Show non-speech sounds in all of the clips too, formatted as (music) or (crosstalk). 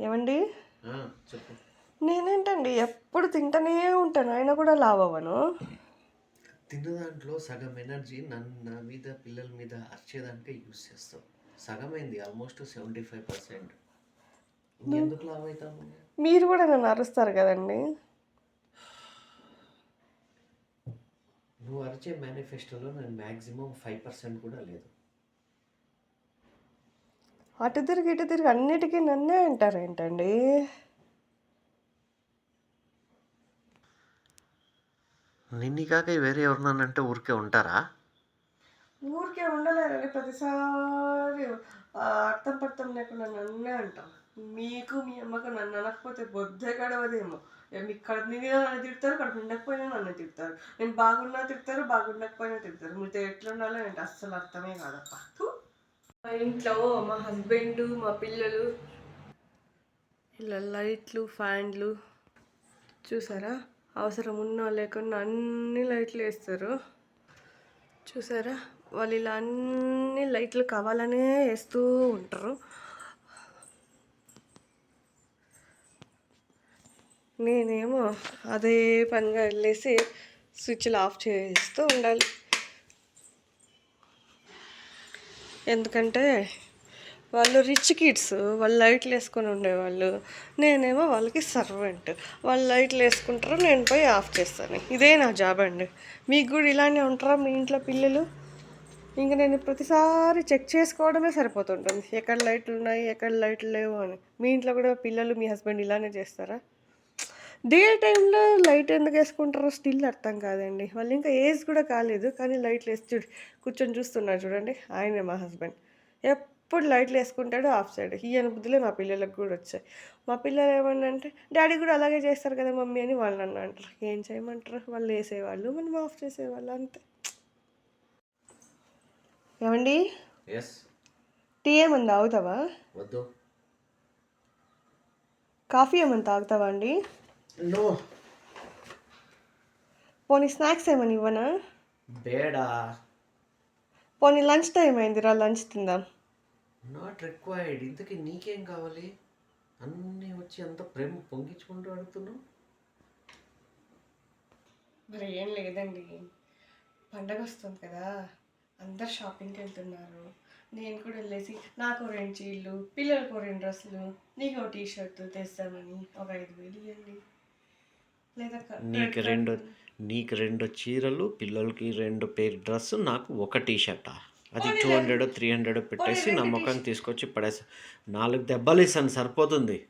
ఏమండి? నేనేంటండి ఎప్పుడు తింటూనే ఉంటాను. అయినా కూడా లావ్ అవ్వను తిన్న దాంట్లో సగం ఎనర్జీ నన్ను నా మీద పిల్లల మీద అరిచేదానికే యూస్ చేస్తావు. సగం అయింది ఆల్మోస్ట్ సెవెంటీ ఫైవ్ పర్సెంట్. ఇంకెందుకు లావ్ అవుతాము మీరు కూడా నన్ను అరుస్తారు కదండి. నువ్వు అరిచే మేనిఫెస్టోలో నేను మ్యాక్సిమం ఫైవ్ పర్సెంట్ కూడా లేదు. అటు తిరిగి ఇటు తిరిగి అన్నిటికీ నన్నే అంటారేంటండి నిన్ని కాక వేరే ఎవరినానంటే ఊరికే ఉంటారా? ఊరికే ఉండలేరండి ప్రతిసారి అర్థం పర్థం లేకుండా నన్నే అంటాం. మీకు మీ అమ్మకు నన్ను అనకపోతే బొద్దే గడవదేమో. మీకు కడుపు నిండినా నన్ను తిడతారు కడుపు నిండకపోయినా నన్ను తిడతారు. నేను బాగున్నా తిడతారు బాగుండకపోయినా తిడతారు. మీతో ఎట్లా ఉండాలో ఏంటి? అస్సలు అర్థమే కాదప్ప. మా ఇంట్లో మా హస్బెండ్ మా పిల్లలు. ఇలా లైట్లు ఫ్యాన్లు చూసారా? అవసరం ఉన్నా లేకున్నా అన్ని లైట్లు వేస్తారు. చూసారా? వాళ్ళు ఇలా అన్ని లైట్లు కావాలనే వేస్తూ ఉంటారు. నేనేమో అదే పనిగా వెళ్ళేసి స్విచ్లు ఆఫ్ చేస్తూ ఉండాలి. ఎందుకంటే వాళ్ళు రిచ్ కిడ్స్ వాళ్ళు లైట్లు వేసుకొని ఉండేవాళ్ళు. నేనేమో వాళ్ళకి సర్వెంట్ వాళ్ళు లైట్లు వేసుకుంటారు నేను పోయి ఆఫ్ చేస్తాను. ఇదే నా జాబ్ అండి. మీకు కూడా ఇలానే ఉంటారా మీ ఇంట్లో పిల్లలు? ఇంకా నేను ప్రతిసారి చెక్ చేసుకోవడమే సరిపోతుంటుంది. ఎక్కడ లైట్లు ఉన్నాయి ఎక్కడ లైట్లు లేవు అని. మీ ఇంట్లో కూడా పిల్లలు మీ హస్బెండ్ ఇలానే చేస్తారా? డే టైంలో లైట్ ఎందుకు వేసుకుంటారో స్టిల్ అర్థం కాదండి. వాళ్ళు ఇంకా ఏజ్ కూడా కాలేదు కానీ లైట్లు వేసి చూడు కూర్చొని చూస్తున్నారు చూడండి ఆయనే మా హస్బెండ్. ఎప్పుడు లైట్లు వేసుకుంటాడు ఆఫ్ సైడ్. ఈ అనుభూతులే మా పిల్లలకు కూడా వచ్చాయి. మా పిల్లలు ఏమన్నా అంటే డాడీ కూడా అలాగే చేస్తారు కదా మమ్మీ అని వాళ్ళు నన్ను అంటారు. ఏం చేయమంటారు? వాళ్ళు వేసేవాళ్ళు మనం ఆఫ్ చేసేవాళ్ళు అంతే. ఏమండి? టీ ఏమన్నా తాగుతావా? వద్దు. కాఫీ ఏమన్నా తాగుతావా అండి? నో పోనీ స్నాక్స్ ఏమన్నా ఇవ్వనా? బేడా. పోనీ లంచ్ టైం అయిందిరా లంచ్ తిందాం. నాట్ రిక్వైర్డ్ ఇంతకీ నీకేం కావాలి? అన్నీ వచ్చి అంత ప్రేమ పొంగించుకుంటూ అడుగుతున్నావు మరి ఏం లేదండి. పండగ వస్తుంది కదా. అందరు షాపింగ్కి వెళ్తున్నారు. నేను కూడా వెళ్ళేసి నాకు రెండు చీళ్ళు పిల్లలకు రెండు డ్రెస్సులు నీకు ఒక టీ షర్ట్ తెస్తామని ఒక ఐదు వేలు ఇవ్వండి. నీకు రెండు నీకు రెండు చీరలు పిల్లలకి రెండు పేరు డ్రెస్ నాకు ఒక టీ షర్టా అది టూ హండ్రెడ్ త్రీ హండ్రెడ్ పెట్టేసి నా ముఖాన్ని తీసుకొచ్చి పడేసి. నాలుగు దెబ్బలు ఇస్తాను సరిపోతుంది.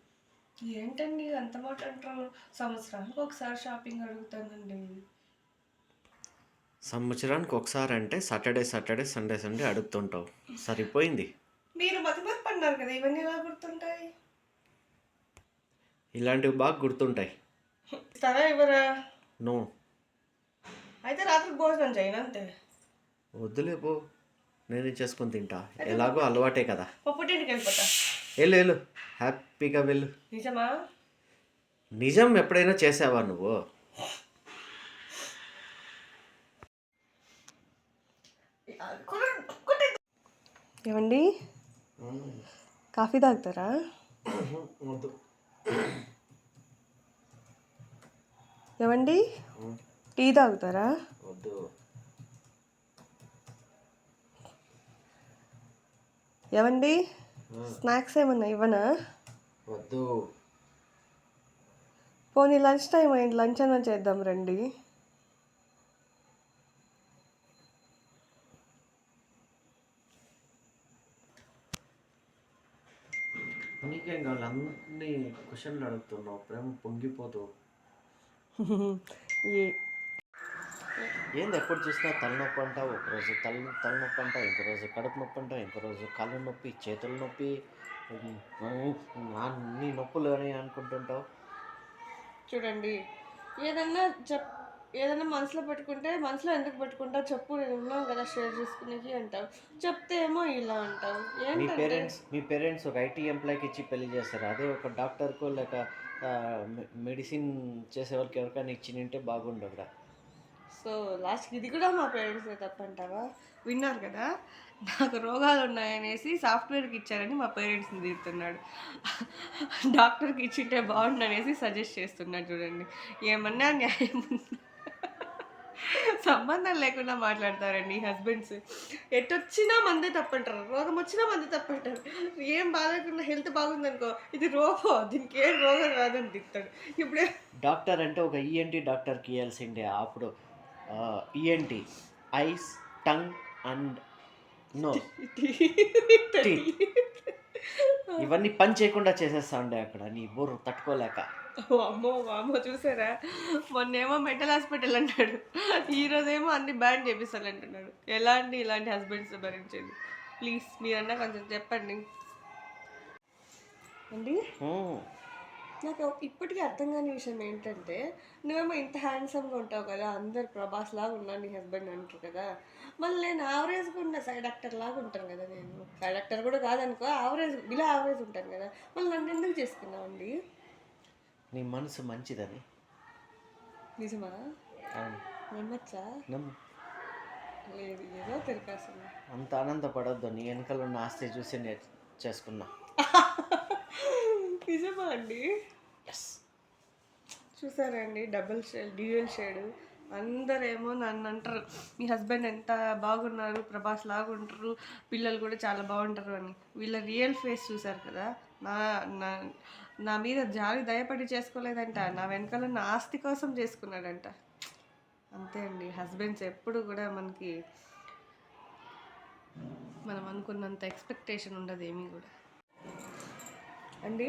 ఏంటండి అంత మాట అంటారు సంవత్సరానికి ఒకసారి షాపింగ్ అడుగుతానండి. సంవత్సరానికి ఒకసారి అంటే సాటర్డే సాటర్డే సండే సండే అడుగుతుంటావు. సరిపోయింది. మీరు మతిమరుపు అన్నారు కదా ఇవన్నీ ఎలా గుర్తుంటాయి? ఇలాంటివి బాగా గుర్తుంటాయి. ఇస్తారా ఇవ్వరా? నో. అయితే రాత్రికి భోజనం చేయను అంతే. వద్దులే పో. నేనే చేసుకొని తింటా. ఎలాగో అలవాటే కదా. మా పుట్టింటికి వెళ్ళిపోతా. వెళ్ళు వెళ్ళు. హ్యాపీగా వెళ్ళు. నిజమా? నిజం ఎప్పుడైనా చేసావా నువ్వు? ఏమండి? కాఫీ తాగుతారా? వద్దు. ఏమండి? టీ తాగుతారా? వద్దు. ఏమండి? స్నాక్స్ ఏమన్నా ఇవ్వనా? వద్దు. పోనీ లంచ్ టైం అయింది లంచ్ అన్నా చేద్దాం రండి. నీకేం కావాలి అన్ని క్వశ్చన్లు అడుగుతున్నావు ప్రేమ పొంగిపోతూ. ఏ (laughs) ఏంది ఎప్పుడు చూసినా తలనొప్పి అంటావు ఒకరోజు తల తలనొప్పి అంటావు ఇంకో రోజు కడుపు నొప్పి అంటావు ఇంకో రోజు కాళ్ళ నొప్పి చేతుల నొప్పి అన్ని నొప్పులు అని అనుకుంటుంటావు. చూడండి ఏదన్నా చెప్ ఏదన్నా మనసులో పెట్టుకుంటే మనసులో ఎందుకు పెట్టుకుంటా చెప్పు నేను ఉన్నాను కదా షేర్ చేసుకునేకి అంటావు. చెప్తే ఏమో ఇలా అంటావు. మీ పేరెంట్స్ మీ పేరెంట్స్ ఒక ఐటీ ఎంప్లాయ్కి ఇచ్చి పెళ్ళి చేస్తారు. అదే ఒక డాక్టర్కో లేక మెడిసిన్ చేసే వాళ్ళకి ఎవరికైనా ఇచ్చి ఉంటే బాగుండు అక్కడ. సో లాస్ట్కి ఇది కూడా మా పేరెంట్స్ తప్పంటావా? విన్నారు కదా? నాకు రోగాలు ఉన్నాయనేసి సాఫ్ట్వేర్కి ఇచ్చారని మా పేరెంట్స్ని తిడుతున్నాడు. డాక్టర్కి ఇచ్చింటే బాగుండు అనేసి సజెస్ట్ చేస్తున్నాడు చూడండి. ఏమన్నా న్యాయం సంబంధం లేకుండా మాట్లాడతారండి హస్బెండ్స్. ఎట్టొచ్చినా మందే తప్పంటారు రోగం వచ్చినా మందే తప్పంటారు. ఏం బాగాలేకుండా హెల్త్ బాగుందనుకో ఇది రోగం దీనికి ఏం రోగం రాదని తిట్టాడు ఇప్పుడే డాక్టర్ అంటే ఒక E ఈఎన్టీ డాక్టర్కి ఇవ్వాల్సిండే అప్పుడు E ENT eyes tongue and nose. ఇవన్నీ పని చేయకుండా చేసేస్తా ఉండే అక్కడ నీ బుర్ర తట్టుకోలేక. అమ్మో అమ్మో చూసారా? మొన్నేమో మెంటల్ హాస్పిటల్ అన్నాడు ఈ రోజేమో అన్ని బ్యాన్ చేపిస్తాను అంటున్నాడు. ఎలాంటి ఇలాంటి హస్బెండ్స్ భరించేది ప్లీజ్ మీరన్నా కొంచెం చెప్పండి. అండి. నాకు ఇప్పటికీ అర్థం కాని విషయం ఏంటంటే నువ్వేమో ఇంత హ్యాండ్సమ్గా ఉంటావు కదా అందరు ప్రభాస్ లాగా ఉన్నాను నీ హస్బెండ్ అంటారు కదా. మళ్ళీ నేను యావరేజ్గా ఉన్న సైడ్ యాక్టర్ లాగా ఉంటాను కదా నేను. సైడ్ యాక్టర్ కూడా కాదనుకో యావరేజ్ బిలో యావరేజ్ ఉంటాను కదా. మళ్ళీ నన్ను ఎందుకు చేసుకున్నావు అండి? నీ మనసు మంచిదని. నిజమా. నమ్మచ్చా? నమ్ము. లేదు ఏదో తిరకాల్సింది అంత ఆనందపడొద్దు నీ వెనకాల ఉన్న ఆస్తి చూసి నేను చేసుకున్నా. (laughs) నిజమా అండి ఎస్ చూసారండి డబుల్ షేడ్ డ్యూయల్ షేడ్. అందరేమో నన్ను అంటారు మీ హస్బెండ్ ఎంత బాగున్నారు ప్రభాస్ లాగా ఉంటారు పిల్లలు కూడా చాలా బాగుంటారు అని. వీళ్ళ రియల్ ఫేస్ చూసారు కదా నా నా నా మీద జాలి దయపడి చేసుకోలేదంట. నా వెనకాల నా ఆస్తి కోసం చేసుకున్నాడంట. అంతే అండి హస్బెండ్స్ ఎప్పుడు కూడా మనకి మనం అనుకున్నంత ఎక్స్పెక్టేషన్ ఉండదు ఏమీ కూడా. అండి?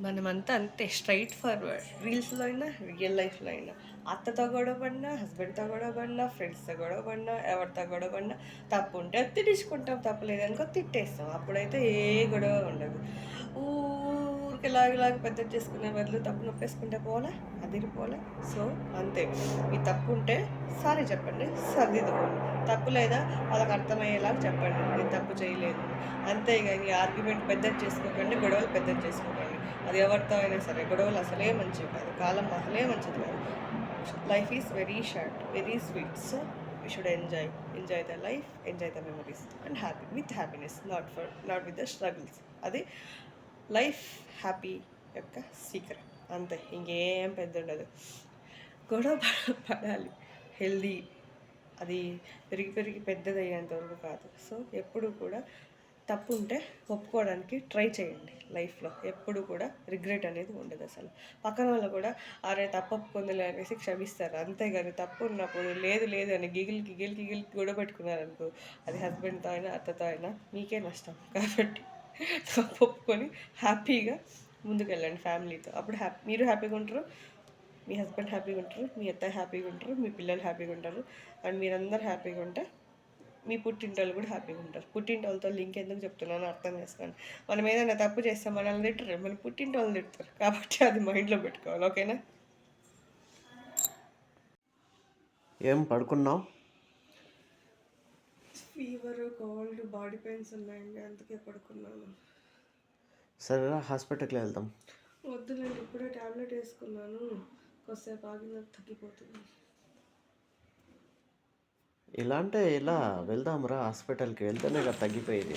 మనమంతా అంతే స్ట్రైట్ ఫార్వర్డ్ రీల్స్లో అయినా రియల్ లైఫ్లో అయినా. అత్తతో గొడవ పడినా హస్బెండ్తో గొడవ పడినా ఫ్రెండ్స్తో గొడవ పడినా ఎవరితో గొడవ పడినా తప్పు ఉంటే తిట్టించుకుంటాం తప్పు లేదనుకో తిట్టేస్తాం. అప్పుడైతే ఏ గొడవ ఉండదు. ఊరికి లాగి పెద్ద చేసుకునే బదులు తప్పు నొప్పేసుకుంటే పోలే అదిరిపోలే. సో అంతే. మీ తప్పు ఉంటే సారీ చెప్పండి సర్దిద్దుకోండి తప్పు లేదా వాళ్ళకి అర్థమయ్యేలాగా చెప్పండి నేను తప్పు చేయలేదు. అంతేగాని ఆర్గ్యుమెంట్ పెద్ద చేసుకోకండి గొడవలు పెద్ద చేసుకోకండి. అది ఎవరితో అయినా సరే గొడవలు అసలే మంచివి కాదు కాలం అసలే మంచిది కాదు. Life is very short very sweet so we should enjoy enjoy the life enjoy the memories and happy with happiness not for not with the struggles అది లైఫ్ హ్యాపీ యొక్క సీక్రెట్ అంతే ఇంకేం పెద్ద ఉండదు గొడవ పడ- పడాలి. హెల్దీ అది పెరిగి పెరిగి పెద్దది అయ్యేంత వరకు కాదు. సో ఎప్పుడు కూడా తప్పు ఉంటే ఒప్పుకోవడానికి ట్రై చేయండి లైఫ్లో. ఎప్పుడు కూడా రిగ్రెట్ అనేది ఉండదు అసలు. పక్కన వాళ్ళు కూడా అరే తప్పు పొందలే అనేసి క్షమిస్తారు. అంతేగాని తప్పు ఉన్నప్పుడు లేదు లేదు అని గిగిల్ గిగిల్ గిగిల్ గొడవ పెట్టుకున్నారనుకో అది హస్బెండ్తో అయినా అత్తతో అయినా మీకే నష్టం. కాబట్టి ఒప్పుకొని హ్యాపీగా ముందుకెళ్ళండి ఫ్యామిలీతో. అప్పుడు హ్యాపీ మీరు హ్యాపీగా ఉంటారు మీ హస్బెండ్ హ్యాపీగా ఉంటారు మీ అత్త హ్యాపీగా ఉంటారు మీ పిల్లలు హ్యాపీగా ఉంటారు అండ్ మీరందరూ హ్యాపీగా ఉంటే మీ పుట్టింటోళ్ళు కూడా హ్యాపీగా ఉంటారు. పుట్టింటోళ్ళతో లింక్ ఎందుకు చెప్తున్నానో అర్థం చేసుకోండి. మనం ఏదైనా తప్పు చేస్తే మనల్ని తిట్టరు మన పుట్టింటోళ్ళు తిడతారు. కాబట్టి అది మైండ్లో పెట్టుకోవాలి ఓకేనా? ఏం పడుకున్నావు? ఫీవర్ కోల్డ్ బాడీ పెయిన్స్ ఉన్నాయండి. అందుకే పడుకున్నాను. సరేరా హాస్పిటల్కి వెళ్దాం. వద్దులేండి ఇప్పుడే టాబ్లెట్ వేసుకున్నాను. కొద్దిసేపు ఆగిన తగ్గిపోతుంది. ఇలా అంటే ఇలా వెళ్దాంరా హాస్పిటల్కి వెళ్తేనే కదా తగ్గిపోయేది.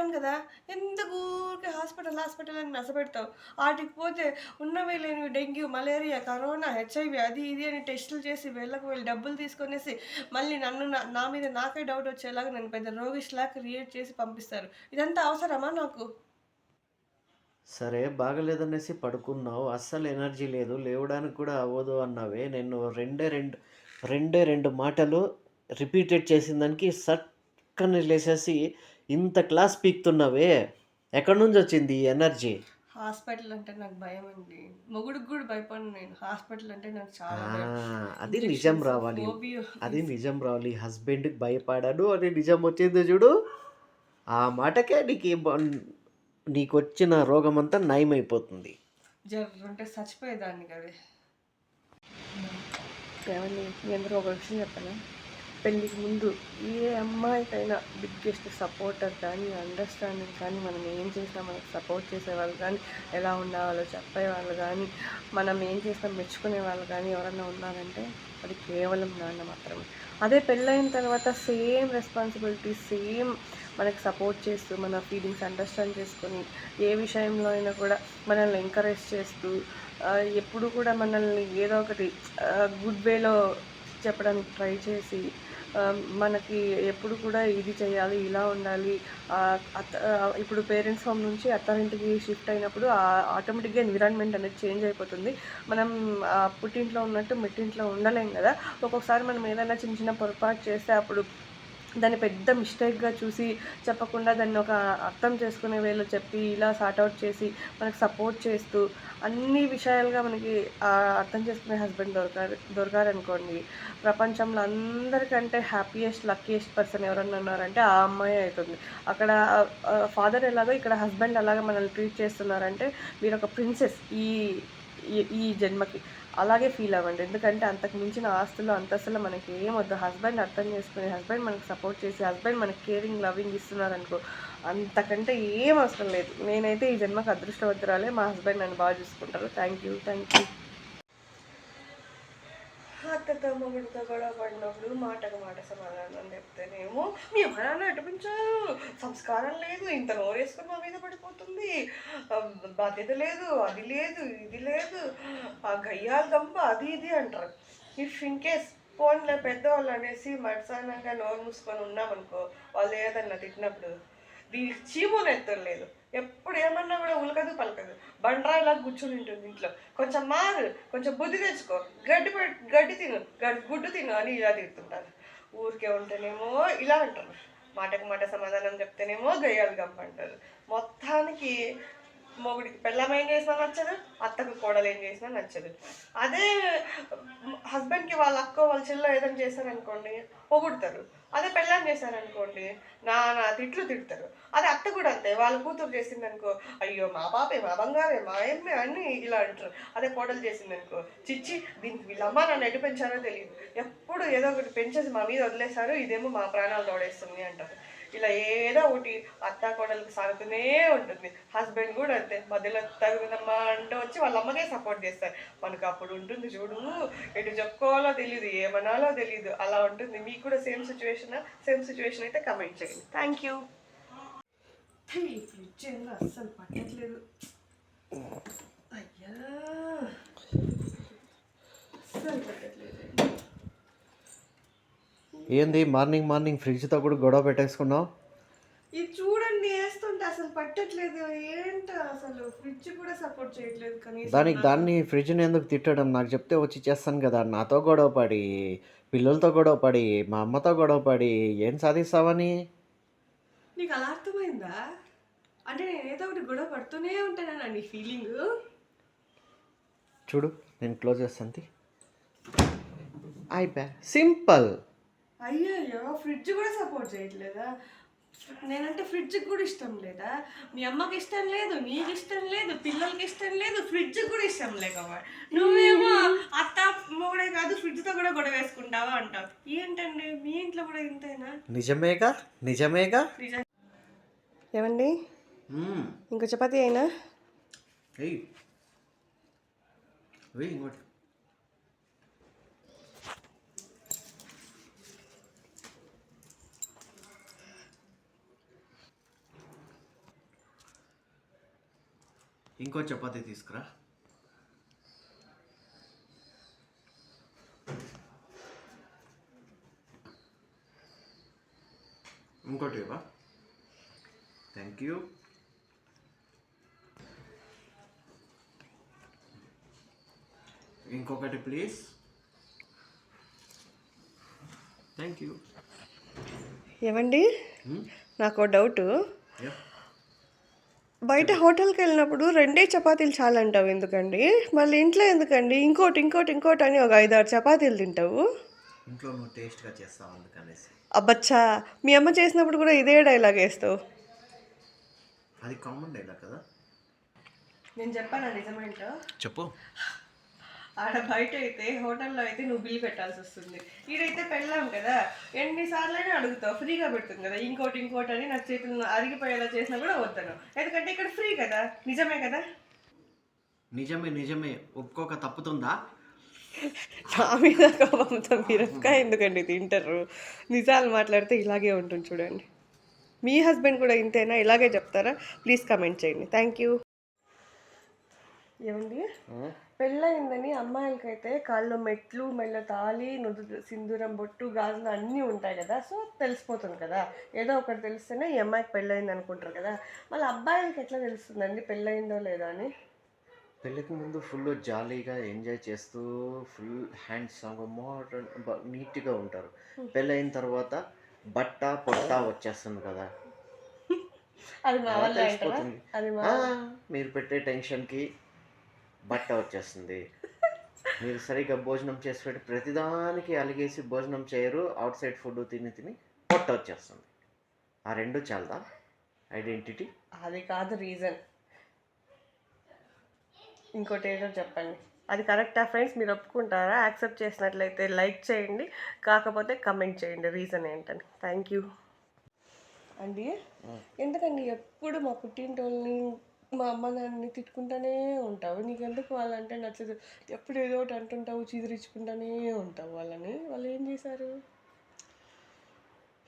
చెప్పాను కదా ఎందుకు ఊరికే హాస్పిటల్ హాస్పిటల్ అని నసపెడతావు? వాటికి పోతే ఉన్నవి లేనివి డెంగ్యూ మలేరియా కరోనా హెచ్ఐవి అది ఇది అని టెస్టులు చేసి వెళ్ళకు వెళ్ళి డబ్బులు తీసుకొనేసి మళ్ళీ నన్ను నా- నా మీద నాకే డౌట్ వచ్చేలాగా నన్ను పెద్ద రోగిష్లా క్రియేట్ చేసి పంపిస్తారు. ఇదంతా అవసరమా నాకు? సరే బాగలేదనేసి పడుకున్నావు. అస్సలు ఎనర్జీ లేదు. లేవడానికి కూడా అవ్వదు అన్నావే. నేను రెండే రెండు రెండే రెండు మాటలు రిపీటెడ్ చేసిన దానికి సక్కని లేసేసి ఇంత క్లాస్ పీక్తున్నావే? ఎక్కడి నుంచి వచ్చింది ఈ ఎనర్జీ? హాస్పిటల్ అంటే నాకు భయం అండి. మొగుడికి కూడా భయపడను నేను. హాస్పిటల్ అంటే నాకు చాలా అది నిజం రావాలి. అది నిజం రావాలి. హస్బెండ్కి భయపడాడు అని నిజం వచ్చింది చూడు. ఆ మాటకే నీకు ఏం బా- నీకు వచ్చిన రోగం అంతా నయమైపోతుంది. జర్ర అంటే చచ్చిపోయేదాన్ని కదే. ఏమండి? అందరూ ఒక విషయం చెప్పనా? పెళ్ళికి ముందు ఏ అమ్మాయికైనా బిగ్గెస్ట్ సపోర్టర్ కానీ అండర్స్టాండింగ్ కానీ మనం ఏం చేసినా మనకు సపోర్ట్ చేసేవాళ్ళు కానీ ఎలా ఉండేవాళ్ళు చెప్పేవాళ్ళు కానీ మనం ఏం చేసినా మెచ్చుకునే వాళ్ళు కానీ ఎవరైనా ఉన్నారంటే అది కేవలం నాన్న మాత్రమే. అదే పెళ్ళైన తర్వాత సేమ్ రెస్పాన్సిబిలిటీ సేమ్ మనకు సపోర్ట్ చేస్తూ మన ఫీలింగ్స్ అండర్స్టాండ్ చేసుకొని ఏ విషయంలో అయినా కూడా మనల్ని ఎంకరేజ్ చేస్తూ ఎప్పుడు కూడా మనల్ని ఏదో ఒకటి గుడ్ వేలో చెప్పడానికి ట్రై చేసి మనకి ఎప్పుడు కూడా ఇది చేయాలి ఇలా ఉండాలి. అత్త ఇప్పుడు పేరెంట్స్ హోమ్ నుంచి అత్తారింటికి షిఫ్ట్ అయినప్పుడు ఆటోమేటిక్గా ఎన్విరాన్మెంట్ అనేది చేంజ్ అయిపోతుంది. మనం పుట్టింట్లో ఉన్నట్టు మెట్టింట్లో ఉండలేం కదా. ఒక్కొక్కసారి మనం ఏదైనా చిన్న చిన్న పొరపాటు చేస్తే అప్పుడు దాన్ని పెద్ద మిస్టేక్గా చూసి చెప్పకుండా దాన్ని ఒక అర్థం చేసుకునే వేలో చెప్పి ఇలా సార్ట్అవుట్ చేసి మనకు సపోర్ట్ చేస్తూ అన్ని విషయాలుగా మనకి అర్థం చేసుకునే హస్బెండ్ దొరకారు దొరకారనుకోండి. ప్రపంచంలో అందరికంటే హ్యాపీయెస్ట్ లక్కీయెస్ట్ పర్సన్ ఎవరన్నా ఉన్నారంటే ఆ అమ్మాయి అవుతుంది. అక్కడ ఫాదర్ ఎలాగో ఇక్కడ హస్బెండ్ అలాగా మనల్ని ట్రీట్ చేస్తున్నారంటే మీరు ఒక ప్రిన్సెస్ ఈ- ఈ జన్మకి. అలాగే ఫీల్ అవ్వండి. ఎందుకంటే అంతకు మించిన ఆస్తులు అంతస్తులు మనకి ఏం వద్దు. హస్బెండ్ అర్థం చేసుకుని హస్బెండ్ మనకు సపోర్ట్ చేసి హస్బెండ్ మనకి కేరింగ్ లవింగ్ ఇస్తున్నారు అనుకో అంతకంటే ఏం అవసరం లేదు. నేనైతే ఈ జన్మకు అదృష్టవంతురాలే. మా హస్బెండ్ నన్ను బాగా చూసుకుంటారు. Thank you thank you. అక్కతో మొగుడితో గొడవ పడినప్పుడు మాటకు మాట సమాధానం చెప్తేనేమో మీ అమ్మ అటుపించారు సంస్కారం లేదు. ఇంత నోరేసుకుని మా మీద పడిపోతుంది. బాధ్యత లేదు. అది లేదు. ఇది లేదు. ఆ గయ్యాల గంప అది ఇది అంటారు. ఇఫ్ ఇన్ కేస్ ఫోన్లో పెద్దవాళ్ళు అనేసి మరసానంగా నోరు మూసుకొని ఉన్నామనుకో వాళ్ళు ఏదన్నా తిట్టినప్పుడు దీనికి చీము లేదు. ఎప్పుడు ఏమన్నా కూడా ఉలకదు పలకదు. బండరాయిలా కూర్చొని ఉంటుంది ఇంట్లో. కొంచెం మారు కొంచెం బుద్ధి తెచ్చుకో. గడ్డి పెట్ గడ్డి తిను గడ్డి గుడ్డు తిను అని ఇలా తిడుతుంటారు. ఊరికే ఉంటేనేమో ఇలా అంటారు. మాటకు మాట సమాధానం చెప్తేనేమో గయ్యాలు గంప అంటారు మొత్తానికి మొగుడికి పెళ్ళం ఏం చేసినా నచ్చదు అత్తకు కోడలు ఏం చేసినా నచ్చదు. అదే హస్బెండ్కి వాళ్ళ అక్క వాళ్ళ చెల్లో ఏదైనా చేశారనుకోండి పొగుడతారు. అదే పెళ్ళాం చేశారనుకోండి నా నా తిట్లు తిడతారు. అదే అత్త కూడా అంతే వాళ్ళ కూతురు చేసింది అనుకో అయ్యో మా పాపే మా బంగారే మా ఏమే అని ఇలా అంటారు. అదే కోడలు చేసిందనుకో చిచ్చి దీనికి వీళ్ళమ్మ నన్ను ఎటు పెంచారో తెలియదు. ఎప్పుడు ఏదో ఒకటి పెంచేసి మా మీద వదిలేశారు ఇదేమో మా ప్రాణాలు తోడేస్తుంది అంటారు. ఇలా ఏదో ఒకటి అత్త కోడలకు సాగుతూనే ఉంటుంది. హస్బెండ్ కూడా అంతే. మధ్యలో తగుదమ్మా అంటూ వచ్చి వాళ్ళ అమ్మకే సపోర్ట్ చేస్తారు. మనకు అప్పుడు ఉంటుంది చూడు ఎటు చెప్పుకోవాలో తెలియదు ఏమనాలో తెలియదు అలా ఉంటుంది. మీకు కూడా సేమ్ సిచ్యువేషన్? సేమ్ సిచ్యువేషన్ అయితే కమెంట్ చేయండి. Thank you. అస్సలు పట్టట్లేదు అయ్యా అస్సలు పట్టట్లేదు ఏంది మార్నింగ్ మార్నింగ్ ఫ్రిడ్జ్తో కూడా గొడవ పెట్టేసుకున్నావు? ఇది చూడండి వేస్తుంటే అసలు పట్టట్లేదు. ఏంటో అసలు? ఫ్రిడ్జ్ కూడా సపోర్ట్ చేయట్లేదు కనీసం దానికి దాన్ని ఫ్రిడ్జ్ని ఎందుకు తిట్టడం? నాకు చెప్తే వచ్చి చేస్తాను కదా. నాతో గొడవ పడి పిల్లలతో గొడవ పడి మా అమ్మతో గొడవ పడి ఏం సాధిస్తావని నీకు అలా అర్థమైందా? అంటే నేను ఏదో ఒకటి గొడవ పడుతూనే ఉంటానా నీ ఫీలింగ్ చూడు నేను క్లోజ్ చేస్తాను అయిపోయా సింపుల్. అయ్యయ్యో ఫ్రిడ్జ్ కూడా సపోర్ట్ చేయట్లేదా? నేనంటే ఫ్రిడ్జ్ కూడా ఇష్టం లేదా? మీ అమ్మకి ఇష్టం లేదు నీకు ఇష్టం లేదు పిల్లలకి ఇష్టం లేదు ఫ్రిడ్జ్ కూడా ఇష్టం లేకపోతే నువ్వేమో అత్త మొగుడే కాదు ఫ్రిడ్జ్తో కూడా గొడవ వేసుకుంటావా అంటావు. ఏంటండి మీ ఇంట్లో కూడా ఇంతేనా? నిజమేగా? నిజమేగా? ఏమండి? ఇంకో చపాతీ అయినా? ఇంకో చపాతీ తీసుకురా. ఇంకోటి ఇవ్వ? థ్యాంక్ యూ ఇంకొకటి ప్లీజ్ థ్యాంక్ యూ ఏమండి? నాకు డౌట్ బయట హోటల్కి వెళ్ళినప్పుడు రెండే చపాతీలు చాలంటావు ఎందుకండి? మళ్ళీ ఇంట్లో ఎందుకండి? ఇంకోటి ఇంకోటి ఇంకోటి అని ఒక ఐదారు చపాతీలు తింటావు. ఇంట్లో నువ్వు టేస్ట్గా చేస్తావు అందుకనేసి. అబ్బచ్చా! మీ అమ్మ చేసినప్పుడు కూడా ఇదే డైలాగ్ వేస్తావు. అది కామన్ డైలాగ్ కదా? నేను చెప్పాను నిజమేంటో చెప్పు. ఆడ బయట అయితే హోటల్లో అయితే నువ్వు బిల్ పెట్టాల్సి వస్తుంది. ఈడైతే పెళ్ళాం కదా ఎన్నిసార్లు అయినా అడుగుతావు ఫ్రీగా పెడుతుంది కదా ఇంకోటి ఇంకోటి అని నాకు చేతులు అరిగిపోయేలా చేసినా కూడా వద్దను. ఎందుకంటే ఇక్కడ ఫ్రీ కదా నిజమే కదా? నిజమే నిజమే. ఒక్కొక్క తప్పుతుందా? నా మీద కోపంతో మిరపకాయ ఎందుకండి తింటారు? నిజాలు మాట్లాడితే ఇలాగే ఉంటుంది చూడండి. మీ హస్బెండ్ కూడా ఇంతేనా? ఇలాగే చెప్తారా? ప్లీజ్ కమెంట్ చేయండి. థ్యాంక్ యూ ఏమండి? పెళ్ళయిందని అమ్మాయిలకైతే కాళ్ళు మెట్లు మెల్ల తాళి నుదు సింధూరం బొట్టు గాజులు అన్నీ ఉంటాయి కదా. సో తెలిసిపోతుంది కదా. ఏదో ఒకటి తెలిస్తేనే ఈ అమ్మాయికి పెళ్ళయింది అనుకుంటారు కదా. మళ్ళీ అబ్బాయిలకి ఎట్లా తెలుస్తుందండి? పెళ్ళయిందో లేదో అని? పెళ్ళికి ముందు ఫుల్ జాలీగా ఎంజాయ్ చేస్తూ ఫుల్ హ్యాండ్స్ మోడర్న్ నీట్గా ఉంటారు. పెళ్ళైన తర్వాత బట్ట పొట్ట వచ్చేస్తుంది కదా. అది మా వల్ల. అది మీరు పెట్టే టెన్షన్కి బట్ట వచ్చేస్తుంది. మీరు సరిగ్గా భోజనం చేసి పెట్టి ప్రతిదానికి అలిగేసి భోజనం చేయరు. అవుట్ సైడ్ ఫుడ్ తిని తిని పొట్ట వచ్చేస్తుంది. ఆ రెండు చాలదా? ఐడెంటిటీ? అది కాదు రీజన్. ఇంకోటి ఏదో చెప్పండి. అది కరెక్టా ఫ్రెండ్స్? మీరు ఒప్పుకుంటారా? యాక్సెప్ట్ చేసినట్లయితే లైక్ చేయండి. కాకపోతే కమెంట్ చేయండి. రీజన్ ఏంటని. Thank you. అండి ఎందుకండి ఎప్పుడు మా పుట్టింటోళ్ళని మా అమ్మ నాన్నని తిట్టుకుంటానే ఉంటావు. నీకెందుకు వాళ్ళంటే నచ్చదు. ఎప్పుడు ఏదో ఒకటి అంటుంటావు చీదరించుకుంటానే ఉంటావు వాళ్ళని. వాళ్ళు ఏం చేశారు?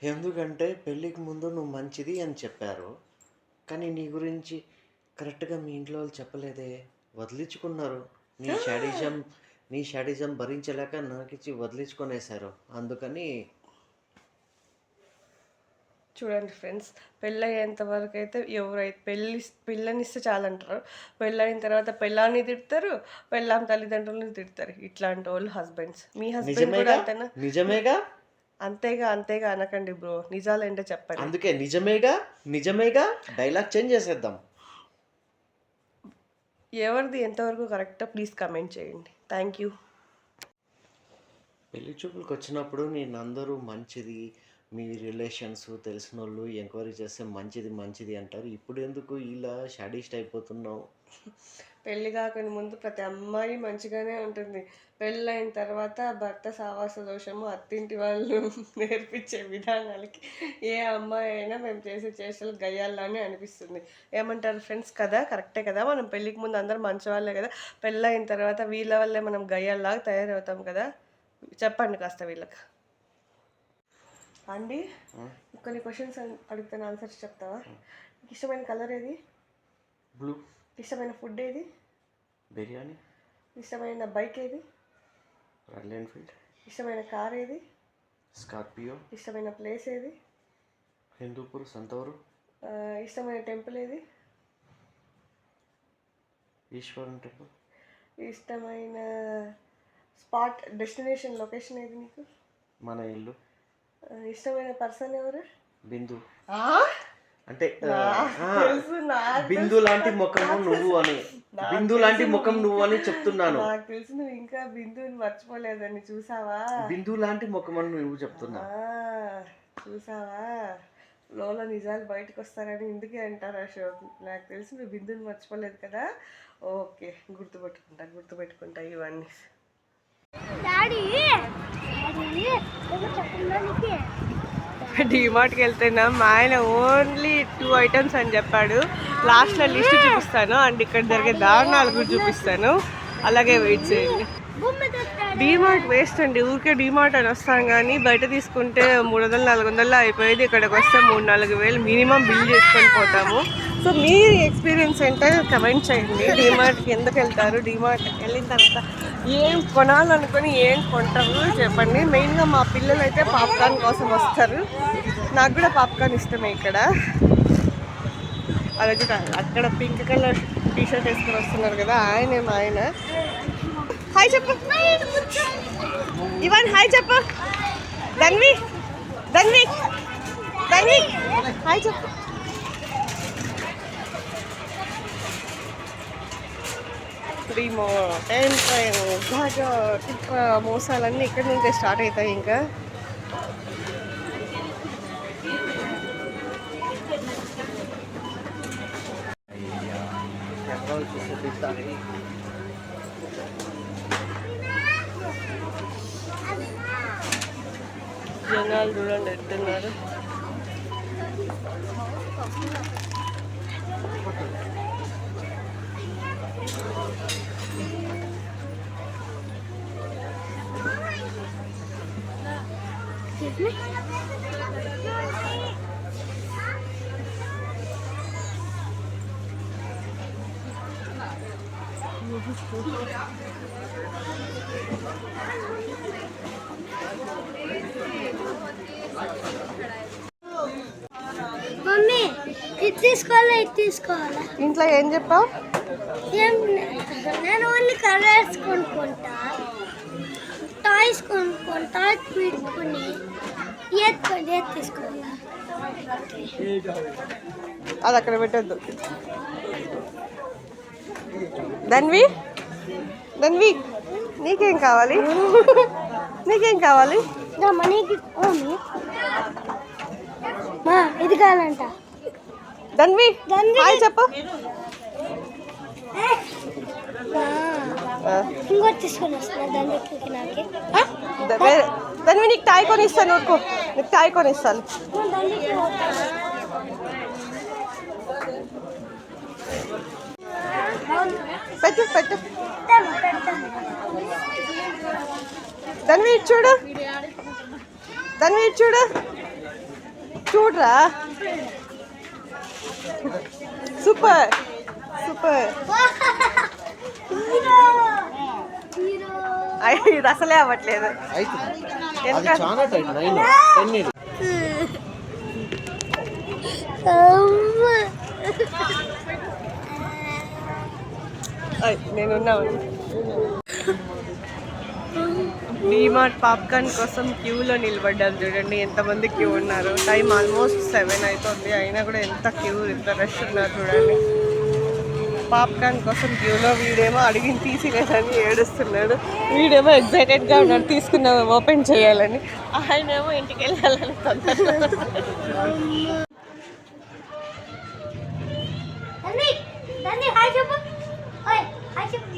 ఎందుకంటే పెళ్ళికి ముందు నువ్వు మంచిది అని చెప్పారు. కానీ నీ గురించి కరెక్ట్గా మీ ఇంట్లో వాళ్ళు చెప్పలేదే. వదిలించుకున్నారు. నీ షాడిజం నీ షాడిజం భరించలేక నాకిచ్చి వదిలించుకొనేశారు. అందుకని చూడండి ఫ్రెండ్స్ పెళ్ళయ్యేంత వరకు అయితే ఎవరైతే పెళ్ళి పిల్లనిస్తే చాలంటారు. పెళ్ళైన తర్వాత పెళ్ళాన్ని తిడతారు పెళ్ళాం తల్లిదండ్రులని తిడతారు. ఇట్లాంటి వాళ్ళు హస్బెండ్స్. మీ హస్బెండ్ కూడా అంతేనా? నిజమేగా? అంతేగా అంతేగా అనకండి బ్రో. నిజాలు ఏంటో చెప్పండి అందుకే నిజమేగా? నిజమేగా? డైలాగ్ చేంజ్ చేసేద్దాం. ఎవరిది ఎంతవరకు కరెక్టో ప్లీజ్ కమెంట్ చేయండి. Thank you. పెళ్ళి చూపులకు వచ్చినప్పుడు నేను అందరూ మంచిది మీ రిలేషన్స్ తెలిసిన వాళ్ళు ఎంక్వైరీ చేస్తే మంచిది మంచిది అంటారు. ఇప్పుడు ఎందుకు ఇలా షాడిస్ట్ అయిపోతున్నావు? పెళ్ళి కాకుండా ముందు ప్రతి అమ్మాయి మంచిగానే ఉంటుంది. పెళ్ళైన తర్వాత భర్త సావాస దోషము అత్తింటి వాళ్ళు (laughs) నేర్పించే విధానాలకి ఏ అమ్మాయి అయినా మేము చేసే చేష్టలు గయ్యాలని అనిపిస్తుంది. ఏమంటారు ఫ్రెండ్స్? కదా కరెక్టే కదా. మనం పెళ్ళికి ముందు అందరూ మంచివాళ్ళే కదా. పెళ్ళైన తర్వాత వీళ్ళ వల్లే మనం గయ్యాల్లాగా తయారవుతాం కదా. చెప్పండి కాస్త వీళ్ళకి. అండి కొన్ని క్వశ్చన్స్ అడుగుతాను ఆన్సర్స్ చెప్తావా? నీకు ఇష్టమైన కలర్ ఏది? బ్లూ ఇష్టమైన ఫుడ్ ఏది? బిర్యానీ. ఇష్టమైన బైక్ ఏది? రాయల్ ఎన్ఫీల్డ్ ఇష్టమైన కార్ ఏది? స్కార్పియో ఇష్టమైన ప్లేస్ ఏది? హిందూపూర్ సంతూరు ఇష్టమైన టెంపుల్ ఏది? ఈశ్వరన్ టెంపుల్ ఇష్టమైన స్పాట్ డెస్టినేషన్ లొకేషన్ ఏది నీకు? మన ఇల్లు. ఇష్టమైన పర్సన్ ఎవరు? బిందు. ఆ? అంటే తెలుసు నాకు బిందు లాంటి ముఖము నువ్వు అని. బిందు లాంటి ముఖం నువ్వు అని చెప్తున్నాను. నాకు తెలుసు నువ్వు ఇంకా బిందుని మర్చిపోలేదని చూసావా? బిందు లాంటి ముఖం అని నువ్వు చెప్తున్నా. చూసావా? లోల నిజాలు బయటకు వస్తారని ఇందుకే అంటారు అశోక్. నాకు తెలిసి నువ్వు బిందుని మర్చిపోలేదు కదా. ఓకే గుర్తుపెట్టుకుంటా గుర్తుపెట్టుకుంటా ఇవన్నీ. డాడీ! డిమార్ట్కి వెళ్తున్నా. మా ఆయన ఓన్లీ టూ ఐటమ్స్ అని చెప్పాడు. లాస్ట్లో లిస్ట్ చూపిస్తాను. అండ్ ఇక్కడ జరిగే దారుణాలు కూడా చూపిస్తాను. అలాగే వెయిట్ చేయండి. డీమార్ట్ వేస్ట్ అండి. ఊరికే డీమార్ట్ అని వస్తాం కానీ బయట తీసుకుంటే మూడు వందలు నాలుగు వందలు అయిపోయేది. ఇక్కడికి వస్తే మూడు నాలుగు వేలు మినిమం బిల్ చేసుకొని పోతాము. సో మీ ఎక్స్పీరియన్స్ ఏంటో కమెంట్ చేయండి. డీమార్ట్కి ఎందుకు వెళ్తారు? డీమార్ట్కి వెళ్ళిన తర్వాత ఏం కొనాలనుకొని ఏం కొంటారు చెప్పండి. మెయిన్గా మా పిల్లలు అయితే పాప్కార్న్ కోసం వస్తారు. నాకు కూడా పాప్కార్న్ ఇష్టమే ఇక్కడ. అలాగే అక్కడ పింక్ కలర్ టీషర్ట్ వేసుకొని వస్తున్నారు కదా ఆయనే మా ఆయన. హాయ్ చెప్పు ఇవన్ హాయ్ చెప్పు ధన్వి ధన్వి ధన్వి హాయ్ చెప్పు ప్రీమో టైం టైం బాగా టిప్ మోసాలన్నీ ఇక్కడ నుంచే స్టార్ట్ అవుతాయి ఇంకా జనాలు చూడండి ఎట్టున్నారు మమ్మీ ఇది తీసుకోవాలా? ఇది తీసుకోవాలా? ఇంట్లో ఏం చెప్పావు? ఏం నేను ఓన్లీ కలర్స్ కొనుక్కుంటా. టాయ్స్ కొనుక్కుంటా పెట్టుకుని ఏది కొ- ఏది తీసుకోవాలా? అది అక్కడ పెట్టద్దు. ధన్వి? ధన్వి నీకేం కావాలి? నీకేం కావాలి? నా మనీకి మా ఇది కావాలంట. ధన్వి ధన్వి. హాయ్ చెప్పు మా, ఆ, ఇంకోటి తీసుకొని వస్తున్నా దానికి నాకి ద- వే- ధన్వి నీకు టాయ్ కొనిస్తాను ఊరుకో నీకు టాయ్ కొనిస్తాను దానికి పెట్టు పెట్టు ధన్వి ఇటు చూడు ధన్వి ఇటు చూడు చూడరా సూపర్ సూపర్ ఇది అసలే అవ్వట్లేదు. అవుతుంది అది ఎందుకంటే చాలా టైట్ నైన్ టెన్ ఇది అయ్, నేనున్నాను డీమార్ట్ పాప్కార్న్ కోసం క్యూలో నిలబడ్డారు చూడండి ఎంతమంది క్యూ ఉన్నారు. టైం ఆల్మోస్ట్ సెవెన్ అవుతుంది అయినా కూడా ఎంత క్యూ ఎంత రష్ ఉన్నారు చూడండి. పాప్కార్న్ కోసం క్యూలో వీడేమో అడిగి తీసిలేదని ఏడుస్తున్నాడు. వీడేమో ఎగ్జైటెడ్గా ఉన్నాడు తీసుకున్న ఓపెన్ చేయాలని. ఆయనేమో ఇంటికి వెళ్ళాలని తొందరగా హాయ్ చెప్పు. హాయ్ చెప్పు.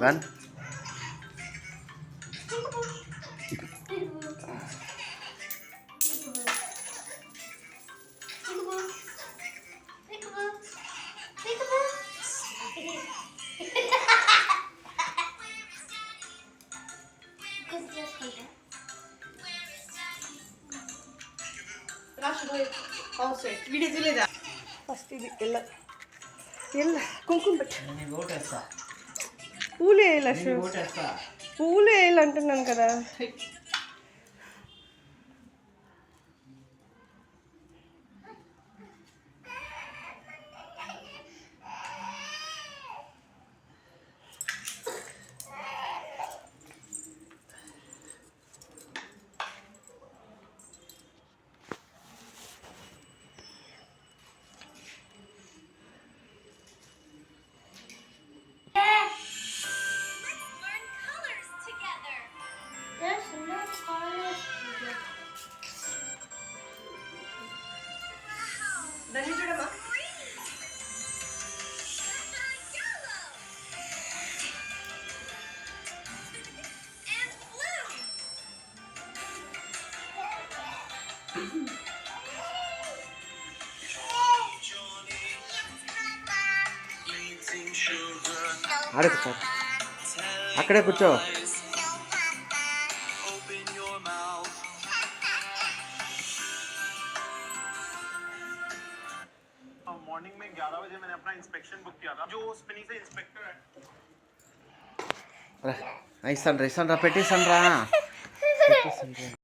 pan. ಫಸ್ಟ್ ಇದು ಎಲ್ಲ ಎಲ್ಲ ಕುಂಕುಮ ಬಿಟ್ಟು పూలు వేయాలి అసలు. పూలు వేయాలి అంటున్నాను కదా ఆడే కూర్చో అక్కడే కూర్చో मॉर्निंग में 11 बजे मैंने अपना इंस्पेक्शन बुक किया था जो स्पिनिंग से इंस्पेक्टर है రా ఇస్తాను రా ఇస్తాను రా పెట్టేస్తాను రా పెట్టేస్తాను రా